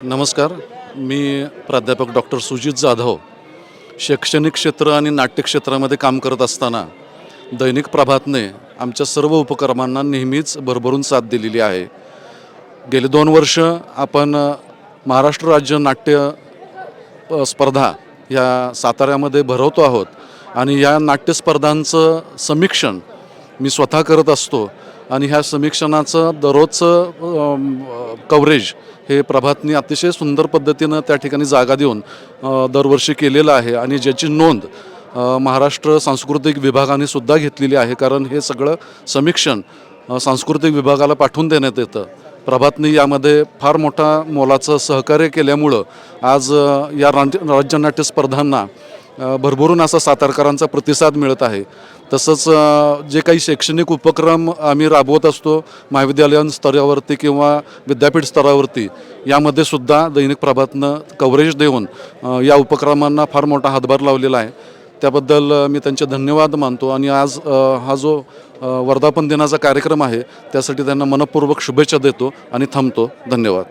नमस्कार मी प्राध्यापक डॉक्टर सुजित जाधव. शैक्षणिक क्षेत्र आणि नाट्य क्षेत्रामध्ये काम करत असताना दैनिक प्रभातने आमच्या सर्व उपक्रमांना नेहमीच भरभरून साथ दिलेली आहे. गेले दोन वर्ष आपण महाराष्ट्र राज्य नाट्य स्पर्धा या साताऱ्यामध्ये भरवतो आहोत आणि या नाट्यस्पर्धांचं समीक्षण मी स्वतः करत असतो. आणि ह्या समीक्षणाचं दररोजचं कव्हरेज हे प्रभातनी अतिशय सुंदर पद्धतीनं त्या ठिकाणी जागा देऊन दरवर्षी केलेलं आहे. आणि ज्याची नोंद महाराष्ट्र सांस्कृतिक विभागाने सुद्धा घेतलेली आहे. कारण हे सगळं समीक्षण सांस्कृतिक विभागाला पाठवून देण्यात येतं. प्रभातनी यामध्ये फार मोठा मोलाचं सहकार्य केल्यामुळं आज या राज्य राज्यनाट्य स्पर्धांना भरभरून असा सातारकरांचा प्रतिसाद मिळत आहे. तसंच जे काही शैक्षणिक उपक्रम आम्ही राबवत असतो महाविद्यालयीन स्तरावरती किंवा विद्यापीठ स्तरावरती यामध्ये सुद्धा दैनिक प्रभातनं कव्हरेज देऊन या उपक्रमांना फार मोठा हातभार लावलेला आहे. त्याबद्दल मी त्यांचे धन्यवाद मानतो आणि आज हा जो वर्धापन दिनाचा कार्यक्रम आहे त्यासाठी त्यांना मनपूर्वक शुभेच्छा देतो आणि थांबतो. धन्यवाद.